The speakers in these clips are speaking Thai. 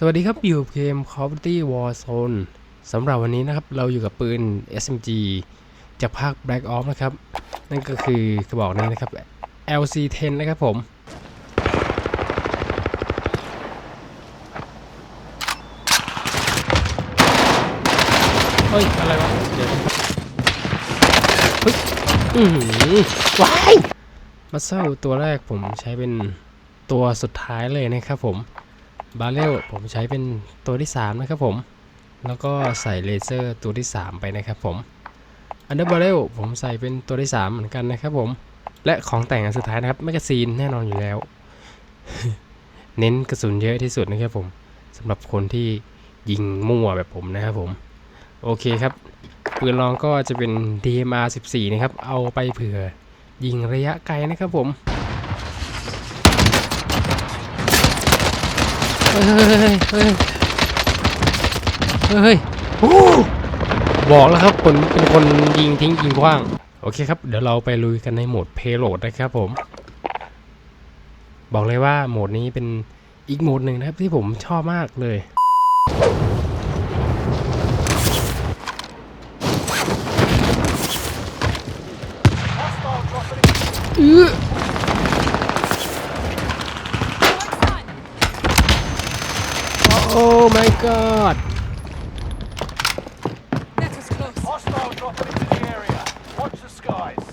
สวัสดีครับ อยู่เกม Call of Duty Warzone สำหรับวันนี้นะครับ เราอยู่กับปืน SMG จากภาค Black Ops นะครับ นั่นก็คือกระบอกนี้นะครับ LC10 นะครับผม เฮ้ย อะไรวะ เดี๋ยวเฮ้ย อือหือว้ายมาเซลตัวแรกผมใช้เป็นตัวสุดท้ายเลยนะครับผม บาเรลผมใช้เป็นตัวที่ 3 นะครับผม แล้วก็ใส่เลเซอร์ตัวที่ 3 ไปนะครับผมอันเดอร์บาเรลผมใส่เป็นตัวที่ 3 เหมือนกันนะครับผม และของแต่งอันสุดท้ายนะครับแมกกาซีนแน่นอนอยู่แล้ว เน้นกระสุนเยอะที่สุดนะครับผมสำหรับคนที่ยิงมั่วแบบผมนะครับผม โอเคครับปืนลองก็จะเป็น DMR 14 นะครับ เอาไปเผื่อยิงระยะไกลนะครับผม เฮ้ยเฮ้ยเฮ้ยเฮ้ยโอ้บอกแล้วครับคนเป็นคนยิงทิ้งยิงกว้าง โอเคครับ เดี๋ยวเราไปลุยกันในโหมดเพโลดนะครับผม บอกเลยว่าโหมดนี้เป็นอีกโหมดหนึ่งนะครับที่ผมชอบมากเลย อื้อโอ้ my god That was close. Hostile dropping into the area. Watch the skies.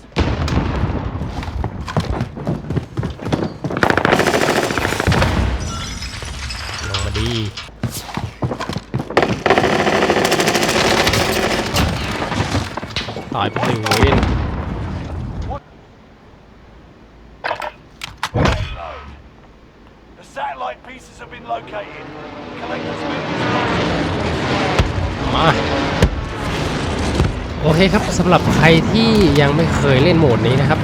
ลงมาดีต่อยไปหนึ่งวิน Payload. The satellite pieces have been located. Collect as many as มาโอเคครับสำหรับใครที่ยังไม่เคยเล่นโหมดนี้นะครับ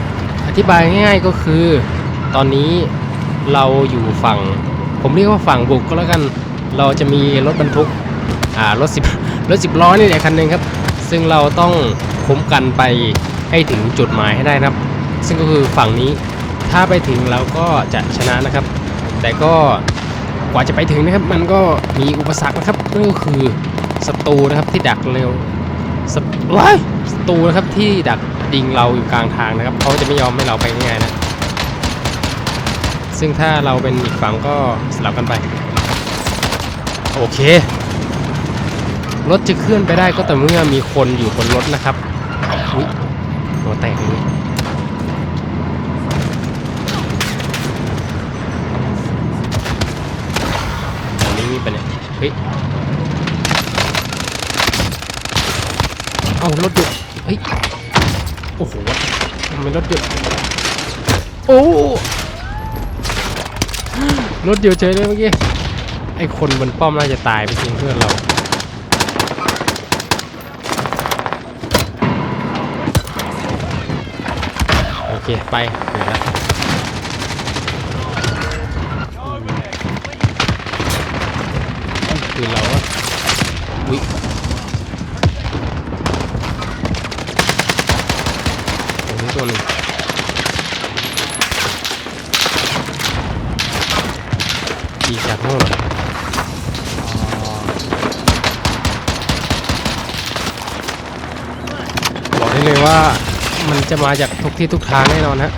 อธิบายง่ายๆก็คือ ตอนนี้เราอยู่ฝั่ง ผมเรียกว่าฝั่งบุกก็แล้วกัน เราจะมีรถบรรทุกอ่ารถสิบรถสิบล้อนี่แหละคันหนึ่งครับ ซึ่งเราต้องคุ้มกันไปให้ถึงจุดหมายให้ได้นะครับ ซึ่งก็คือฝั่งนี้ถ้าไปถึงเราก็จะชนะนะครับ แต่ก็กว่าจะไปถึงนะครับมันก็มีอุปสรรคนะครับนั่นก็คือ ศัตรูนะครับที่ดักเร็วศัตว้ายศัตรูนะครับที่ดักดิงเราอยู่กลางทางนะครับเขาจะไม่ยอมให้เราไปง่ายนะ ซึ่งถ้าเราเป็นอีกฝั่งก็สลับกันไป โอเค รถจะเคลื่อนไปได้ก็แต่เมื่อมีคนอยู่บนรถนะครับอุ๊ยหัวแตกเลยตรงนี้มีปะเนี่ยเฮ้ย เอารถหยุดเฮ้ยโอ้โหทำไมรถหยุดโอ้รถหยุดเฉยเลยเมื่อกี้ไอ้คนบนป้อมน่าจะตายไปทิ้งเพื่อนเราโอเคไปเดี๋ยวละคือเราอ้เลยว่ามันจะมาจากทุกที่ทุกทางแน่นอนฮะ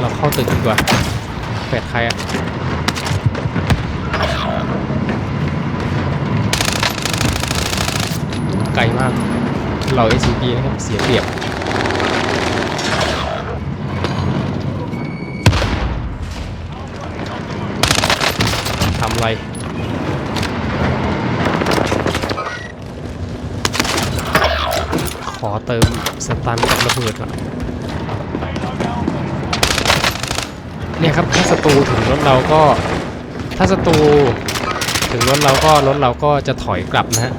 เราเข้าตึกดีกว่าแปดใครอะไกลมาก เรา SCP นะครับ เสียเปรียบ ทำอะไร อเติมสตันกับระเบิดก่อนเนี่ยครับถ้าศัตรูถึงรถเราก็ถ้าศัตรูถึงรถเราก็รถเราก็จะถอยกลับนะฮะ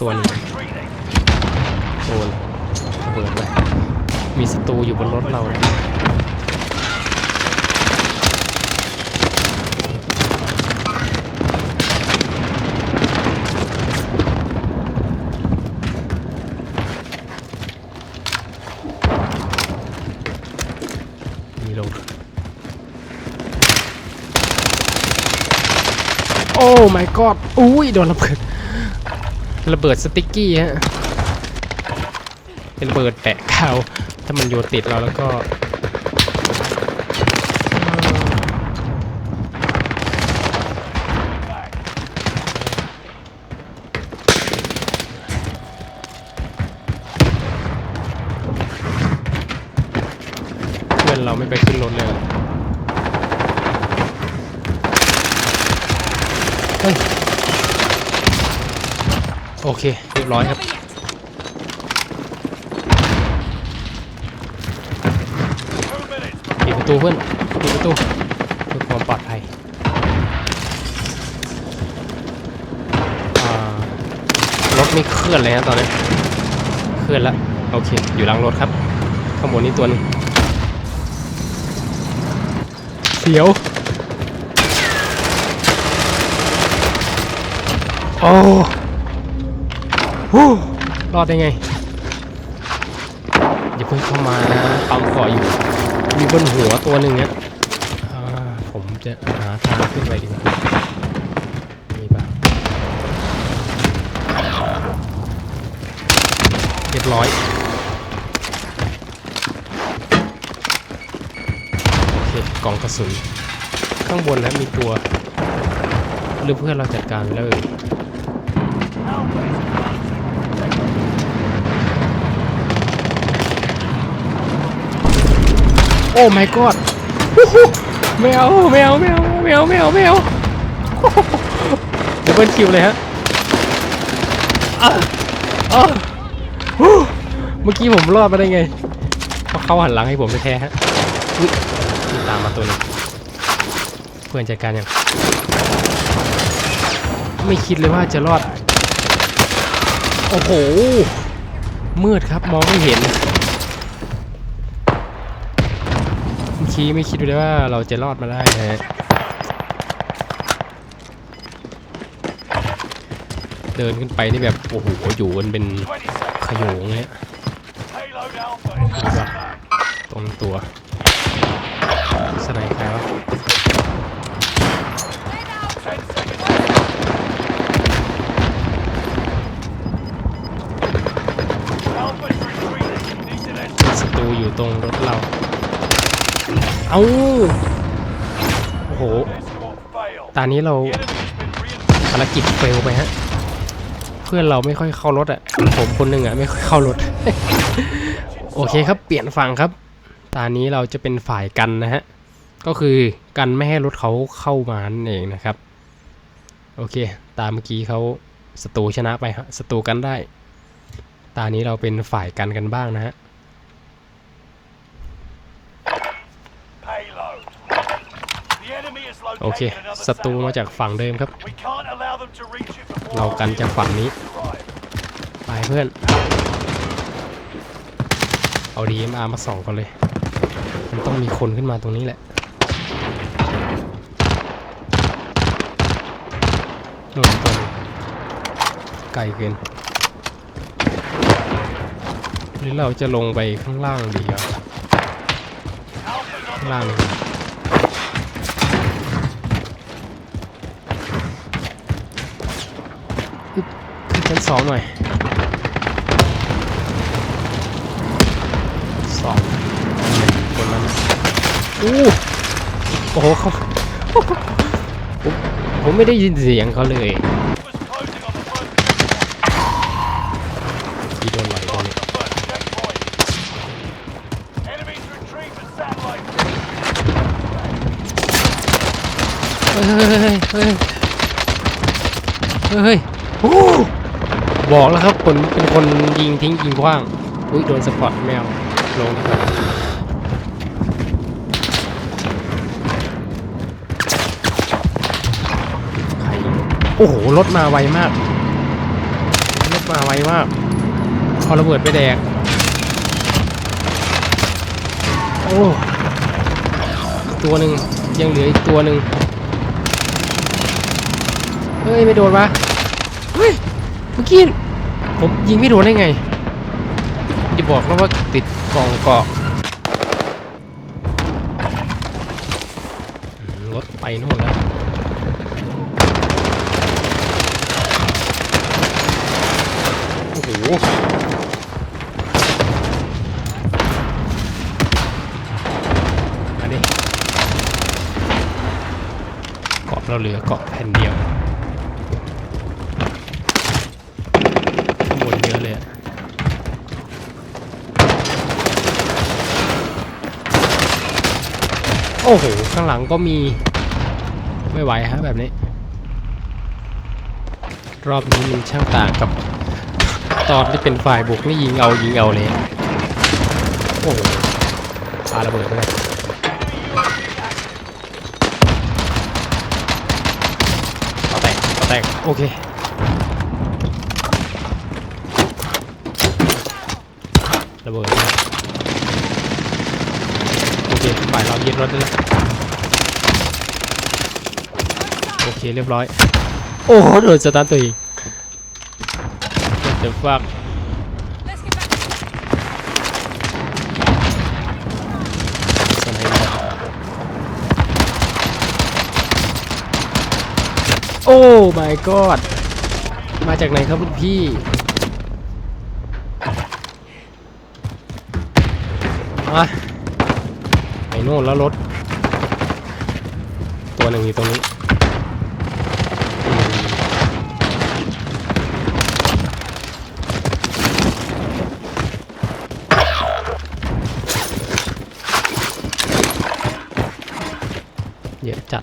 ตัวนึง retreating. โดนระเบิดไปมีศัตรูอยู่บนรถเรา my god อุ้ยโดนระเบิด ระเบิดสติ๊กกี้ฮะเป็นระเบิดแปะกาวถ้ามันโยนติดเราแล้วก็ เคเรียบร้อยครับ ปิดประตูเพื่อนปิดประตูเพื่อความปลอดภัยรถไม่เคลื่อนเลยนะตอนนี้ เคลื่อนแล้วโอเค อยู่หลังรถครับ ข้างบนนี้ตัวนึงเสียว โอ้ รอดได้ไงอย่าเพิ่งเข้ามานะปั๊มเกาะอยู่ มีบนหัวตัวหนึ่งเนี่ยผมจะหาทางขึ้นไปดีกว่ามีปะเรียบร้อยโอเคกล่องกระสุน ข้างบนนะมีตัว หรือเพื่อนเราจัดการแล้วเอ่ย โอ้ my god ฮู้ฮู้ไม่เอาไม่เอาไม่เอาไม่เอาไม่เอาไม่เอาดับเบิลคิวเลยฮะอะอะฮู้เมื่อกี้ผมรอดมาได้ไง เพราะเขาหันหลังให้ผมแท้ฮะตามมาตัวหนึงเพื่อนจัดการยัง ไม่คิดเลยว่าจะรอด โอ้โห มืดครับมองไม่เห็น เมื่อกี้ไม่คิดเลยว่าเราจะรอดมาได้นะฮะเดินขึ้นไปนี่แบบ โอ้โห อยู่กันเป็น20 seconds. ขโยงเลยตรงตัวสไนใครวะศัตรูอยู่ตรงรถ เอาโอ้โห ตอนนี้เราภารกิจเฟลไปฮะ เพื่อนเราไม่ค่อยเข้ารถอะผมคนหนึ่งอะไม่ค่อยเข้ารถ โอเคครับ เปลี่ยนฝั่งครับ ตอนนี้เราจะเป็นฝ่ายกันนะฮะ ก็คือกันไม่ให้รถเขาเข้ามานั่นเองนะครับ โอเค ตามเมื่อกี้เขาศัตรูชนะไปฮะศัตรูกันได้ ตอนนี้เราเป็นฝ่ายกันกันบ้างนะฮะ โอเค located another ศัตรูมาจาก satellite. ฝั่งเดิมครับ We can't allow them to reach it before เรากันจากฝั่งนี้ arrive. ไปเพื่อน เอา DMR มาส่องกันเลย มันต้องมีคนขึ้นมาตรงนี้แหละโน่นตัวหนึงไกลเกินหรือเราจะลงไปข้างล่างดีอะ Alpha's on ข้างล่างนี่อึ๊บขึ้น ชั้นสองหน่อยสองคนนั้นอู้โอ้โหเขาผมผมไม่ได้ยินเสียงเขาเลยที่โดนไหลคนเฮ้ยเฮ้ยเฮ้ยเฮ้ยโอ้ บอกแล้วครับคนเป็นคนยิงทิ้งยิงขว้าง อุ้ยโดนสปอตแมวลงครับโอ้โห รถมาไวมาก รถมาไวมากเอระเบิดไปแดก โอ้ ตัวหนึ่งยังเหลืออีกตัวหนึ่งเฮ้ย ไม่โดนวะเฮ้ย เมื่อกี้ผมยิงไม่โดนได้ไงจะบอกแล้วว่าติดกล่องเกาะรถไปโน่นแล้วโอ้โหมาดิเกาะเราเหลือเกาะแผ่นเดียวข้างบนเยอะเลยอะ โอ้โห ข้างหลังก็มี ไม่ไหวฮะแบบนี้ รอบนี้มันช่างต่างกับ ตอนที่เป็นฝ่ายบุกนี่ยิงเอายิงเอาเลย โอ้โหปาระเบิดไปเลยเอาแตกเอาแตกโอเคระเบิด เคฝ่ายเรายึดรถได้แล้วโอเคเรียบร้อย โอ้โหโดนสตาร์ทตัวเอง What the fuck Let's get back. สไนเปอร์โอ้ my god มาจากไหนครับลูกพี่มาไป โน่นแล้วรถ ตัวหนึ่งอยู่ตรงนี้เยอะจัด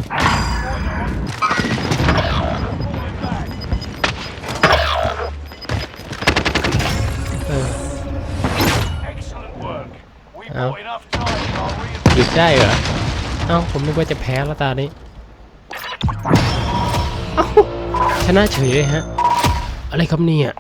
เออ Excellent work. We ได้เหรอ เอ้าผมนึกว่าจะแพ้แล้วตานี้เอ้าชนะเฉยเลยฮะ อะไรครับเนี่ย